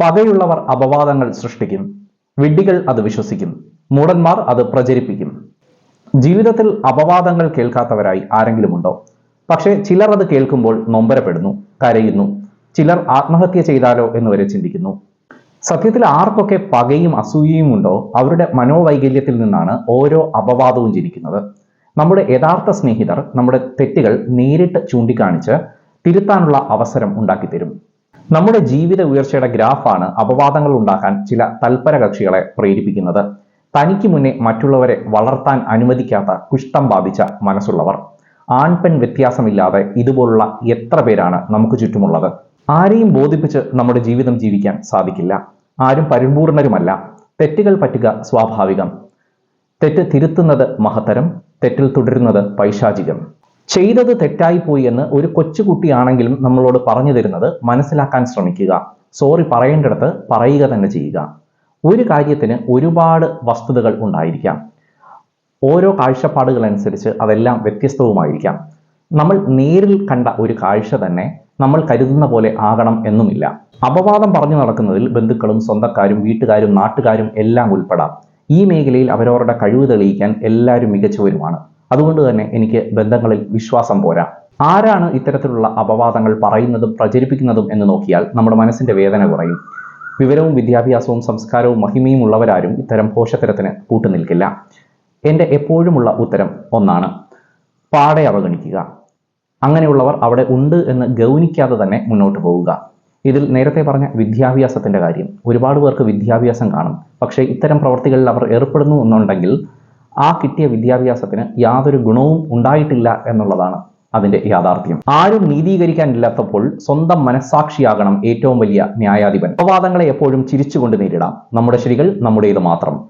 പകയുള്ളവർ അപവാദങ്ങൾ സൃഷ്ടിക്കും. വിഡ്ഢികൾ അത് വിശ്വസിക്കും. മൂടന്മാർ അത് പ്രചരിപ്പിക്കും. ജീവിതത്തിൽ അപവാദങ്ങൾ കേൾക്കാത്തവരായി ആരെങ്കിലും ഉണ്ടോ പക്ഷേ ചിലർ അത് കേൾക്കുമ്പോൾ നൊമ്പരപ്പെടുന്നു കരയുന്നു. ചിലർ ആത്മഹത്യ ചെയ്താലോ എന്ന് വരെ ചിന്തിക്കുന്നു. സത്യത്തിൽ ആർക്കൊക്കെ പകയും അസൂയയും ഉണ്ടോ? അവരുടെ മനോവൈകല്യത്തിൽ നിന്നാണ് ഓരോ അപവാദവും ജനിക്കുന്നത്. നമ്മുടെ യഥാർത്ഥ സ്നേഹിതർ നമ്മുടെ തെറ്റുകൾ നേരിട്ട് ചൂണ്ടിക്കാണിച്ച് തിരുത്താനുള്ള അവസരം ഉണ്ടാക്കിത്തരും. നമ്മുടെ ജീവിത ഉയർച്ചയുടെ ഗ്രാഫാണ് അപവാദങ്ങൾ ഉണ്ടാക്കാൻ ചില തൽപര കക്ഷികളെ പ്രേരിപ്പിക്കുന്നത്. തനിക്ക് മുന്നേ മറ്റുള്ളവരെ വളർത്താൻ അനുവദിക്കാത്ത കുഷ്ഠം ബാധിച്ച മനസ്സുള്ളവർ. ആൺപെൺ വ്യത്യാസമില്ലാതെ ഇതുപോലുള്ള എത്ര പേരാണ് നമുക്ക് ചുറ്റുമുള്ളത്? ആരെയും ബോധിപ്പിച്ച് നമ്മുടെ ജീവിതം ജീവിക്കാൻ സാധിക്കില്ല. ആരും പരിപൂർണരുമല്ല. തെറ്റുകൾ പറ്റുക സ്വാഭാവികം. തെറ്റ് തിരുത്തുന്നത് മഹത്തരം തെറ്റിൽ തുടരുന്നത് പൈശാചികം. ചെയ്തത് തെറ്റായിപ്പോയി എന്ന് ഒരു കൊച്ചുകുട്ടിയാണെങ്കിലും നമ്മളോട് പറഞ്ഞു തരുന്നത് മനസ്സിലാക്കാൻ ശ്രമിക്കുക. സോറി പറയേണ്ടിടത്ത് പറയുക തന്നെ ചെയ്യുക. ഒരു കാര്യത്തിന് ഒരുപാട് വസ്തുതകൾ ഉണ്ടായിരിക്കാം. ഓരോ കാഴ്ചപ്പാടുകൾ അനുസരിച്ച് അതെല്ലാം വ്യത്യസ്തവുമായിരിക്കാം. നമ്മൾ നേരിൽ കണ്ട ഒരു കാഴ്ച തന്നെ നമ്മൾ കരുതുന്ന പോലെ ആകണം എന്നുമില്ല. അപവാദം പറഞ്ഞു നടക്കുന്നതിൽ ബന്ധുക്കളും സ്വന്തക്കാരും വീട്ടുകാരും നാട്ടുകാരും എല്ലാം ഉൾപ്പെടാം. ഈ മേഖലയിൽ അവരവരുടെ കഴിവ് തെളിയിക്കാൻ എല്ലാവരും മികച്ചവരുമാണ്. അതുകൊണ്ട് തന്നെ എനിക്ക് ബന്ധങ്ങളിൽ വിശ്വാസം പോരാ. ആരാണ് ഇത്തരത്തിലുള്ള അപവാദങ്ങൾ പറയുന്നതും പ്രചരിപ്പിക്കുന്നതും എന്ന് നോക്കിയാൽ നമ്മുടെ മനസ്സിന്റെ വേദന കുറയും. വിവരവും വിദ്യാഭ്യാസവും സംസ്കാരവും മഹിമയും ഉള്ളവരാരും ഇത്തരം ഭോഷത്തരത്തിന് കൂട്ടുനിൽക്കില്ല. എന്റെ എപ്പോഴുമുള്ള ഉത്തരം ഒന്നാണ് പാടെ അവഗണിക്കുക. അങ്ങനെയുള്ളവർ അവിടെ ഉണ്ട് എന്ന് ഗൗനിക്കാതെ തന്നെ മുന്നോട്ട് പോവുക. ഇതിൽ നേരത്തെ പറഞ്ഞ വിദ്യാഭ്യാസത്തിന്റെ കാര്യം. ഒരുപാട് പേർക്ക് വിദ്യാഭ്യാസം കാണും. പക്ഷേ ഇത്തരം പ്രവർത്തികളിൽ അവർ ഏർപ്പെടുന്നു എന്നുണ്ടെങ്കിൽ ആ കിട്ടിയ വിദ്യാഭ്യാസത്തിന് യാതൊരു ഗുണവും ഉണ്ടായിട്ടില്ല എന്നുള്ളതാണ് അതിന്റെ യാഥാർത്ഥ്യം. ആരും നീതീകരിക്കാനില്ലാത്തപ്പോൾ സ്വന്തം മനസ്സാക്ഷിയാകണം ഏറ്റവും വലിയ ന്യായാധിപൻ. അപവാദങ്ങളെ എപ്പോഴും ചിരിച്ചുകൊണ്ട് നേരിടാം. നമ്മുടെ ശരികൾ നമ്മുടേത് മാത്രം.